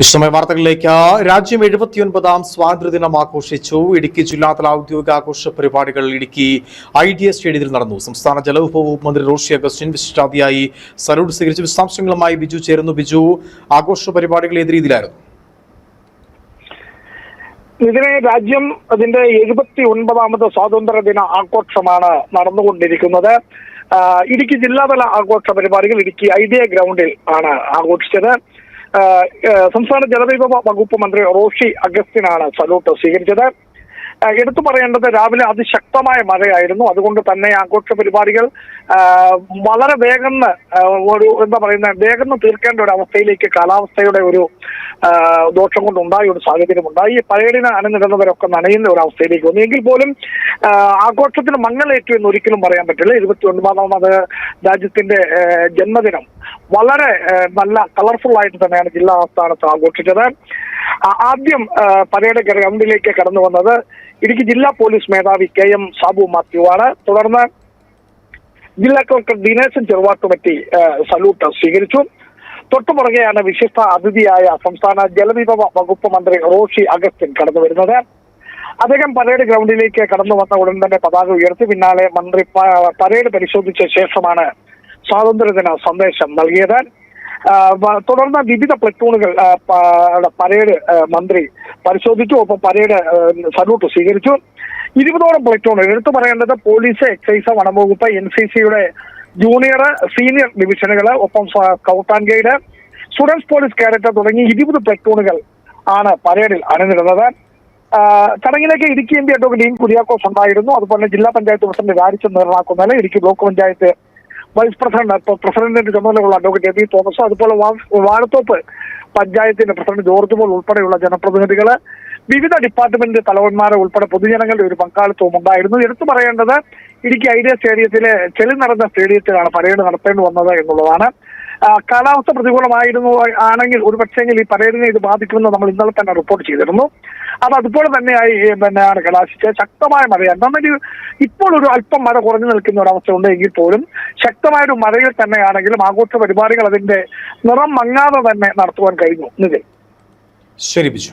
വിശദമായ വാർത്തകളിലേക്ക്. രാജ്യം എഴുപത്തിയൊൻപതാം സ്വാതന്ത്ര്യദിനം ആഘോഷിച്ചു. ഇടുക്കി ജില്ലാതല ഔദ്യോഗിക ആഘോഷ പരിപാടികൾ ഇടുക്കി ഐ ഡി എസ് സ്റ്റേഡിയത്തിൽ നടന്നു. സംസ്ഥാന ജലവിഭവവകുപ്പ് മന്ത്രി റോഷി അഗസ്റ്റിൻ വിശിഷ്ടാതിയായി സല്യൂട്ട് സ്വീകരിച്ച് വിശദാംശങ്ങളുമായി ബിജു ചേരുന്നു. ബിജു ആഘോഷ പരിപാടികൾ ഏത് രീതിയിലായിരുന്നു? ഇതിനെ രാജ്യം അതിന്റെ എഴുപത്തി ഒൻപതാമത് സ്വാതന്ത്ര്യ ദിന ആഘോഷമാണ് നടന്നുകൊണ്ടിരിക്കുന്നത്. ഇടുക്കി ജില്ലാതല ആഘോഷ പരിപാടികൾ ഇടുക്കി ഐഡിയ ഗ്രൗണ്ടിൽ ആണ് ആഘോഷിച്ചത്. സംസ്ഥാന ജലവിഭവ വകുപ്പ് മന്ത്രി റോഷി അഗസ്റ്റിനാണ് സല്യൂട്ട് സ്വീകരിച്ചത്. എടുത്തു പറയേണ്ടത് രാവിലെ അതിശക്തമായ മഴയായിരുന്നു. അതുകൊണ്ട് തന്നെ ആഘോഷ പരിപാടികൾ വളരെ വേഗം ഒരു എന്താ പറയുന്ന വേഗം തീർക്കേണ്ട ഒരു അവസ്ഥയിലേക്ക് കാലാവസ്ഥയുടെ ഒരു ദോഷം കൊണ്ടുണ്ടായ ഒരു സാഹചര്യം ഉണ്ടായി. ഈ പരേഡിന് അണിനിടുന്നവരൊക്കെ നനയുന്ന ഒരു അവസ്ഥയിലേക്ക് വന്നു. എങ്കിൽ പോലും ആഘോഷത്തിന് മങ്ങലേറ്റു എന്ന് ഒരിക്കലും പറയാൻ പറ്റില്ല. ഇരുപത്തി ഒൻപതാമത് രാജ്യത്തിന്റെ ജന്മദിനം വളരെ നല്ല കളർഫുൾ ആയിട്ട് തന്നെയാണ് ജില്ലാ ആസ്ഥാനത്ത് ആഘോഷിച്ചത്. ആദ്യം പരേഡ് ഗ്രൗണ്ടിലേക്ക് കടന്നു വന്നത് ഇടുക്കി ജില്ലാ പോലീസ് മേധാവി കെ എം സാബു മാത്യു ആണ്. തുടർന്ന് ജില്ലാ കളക്ടർ ദിനേശൻ ചെറുവാട്ടുപറ്റി ആ, സല്യൂട്ട് സ്വീകരിച്ചു. തൊട്ടുപുറകെയാണ് വിശിഷ്ട അതിഥിയായ സംസ്ഥാന ജലവിഭവ വകുപ്പ് മന്ത്രി റോഷി അഗസ്റ്റിൻ കടന്നു വരുന്നത്. അദ്ദേഹം പരേഡ് ഗ്രൗണ്ടിലേക്ക് കടന്നു വന്ന ഉടൻ തന്നെ പതാക ഉയർത്തി. പിന്നാലെ മന്ത്രി പരേഡ് പരിശോധിച്ച ശേഷമാണ് സ്വാതന്ത്ര്യദിന സന്ദേശം നൽകിയത്. തുടർന്ന് വിവിധ പ്ലറ്റൂണുകൾ പരേഡ് മന്ത്രി പരിശോധിച്ചു ഒപ്പം പരേഡ് സല്യൂട്ട് സ്വീകരിച്ചു. ഇരുപതോളം പ്ലറ്റൂണുകൾ എടുത്തു പറയേണ്ടത് പോലീസ് എക്സൈസ് വനംവകുപ്പ് എൻ സി സിയുടെ ജൂനിയർ സീനിയർ ഡിവിഷനുകൾ ഒപ്പം scout and guide students police character തുടങ്ങി ഇരുപത് പ്ലറ്റൂണുകൾ ആണ് പരേഡിൽ അണിനിരുന്നത്. ആ, ചടങ്ങിലേക്ക് Idukki M P advocate Dean Kuriakose ഉണ്ടായിരുന്നു. അതുപോലെ ജില്ലാ panchayat president Rarichan നേർന്നാക്കുന്നേല Idukki block panchayat vice president പ്രസിഡന്റിന്റെ ചുമതലയുള്ള അഡ്വക്കേറ്റ് എ പി തോമസ് അതുപോലെ വാഴത്തോപ്പ് പഞ്ചായത്തിന്റെ പ്രസിഡന്റ് ജോർജ് പോൾ ഉൾപ്പെടെയുള്ള ജനപ്രതിനിധികൾ വിവിധ ഡിപ്പാർട്ട്മെന്റ് തലവന്മാരെ ഉൾപ്പെടെ പൊതുജനങ്ങളുടെ ഒരു പങ്കാളിത്തവും ഉണ്ടായിരുന്നു. എടുത്തു പറയേണ്ടത് ഇടുക്കി ഐഡിയ സ്റ്റേഡിയത്തിലെ ചെളി നടന്ന സ്റ്റേഡിയത്തിലാണ് പരേഡ് നടത്തേണ്ടി വന്നത് എന്നുള്ളതാണ്. കാലാവസ്ഥ പ്രതികൂലമായിരുന്നു ആണെങ്കിൽ ഒരു പക്ഷേങ്കിൽ ഈ പരേഡിനെ ഇത് ബാധിക്കുമെന്ന് നമ്മൾ ഇന്നലെ തന്നെ റിപ്പോർട്ട് ചെയ്തിരുന്നു. അത് അതുപോലെ തന്നെയായി പിന്നെയാണ് കലാശിച്ച് ശക്തമായ മഴയാണ്. എന്നാൽ ഇപ്പോൾ ഒരു അല്പം മഴ കുറഞ്ഞു നിൽക്കുന്ന ഒരു അവസ്ഥ ഉണ്ട് എങ്കിൽ പോലും ശക്തമായ ഒരു മഴയിൽ തന്നെയാണെങ്കിലും ആഘോഷ പരിപാടികൾ അതിന്റെ നിറം മങ്ങാതെ തന്നെ നടത്തുവാൻ കഴിഞ്ഞു. ശരി ബിജു.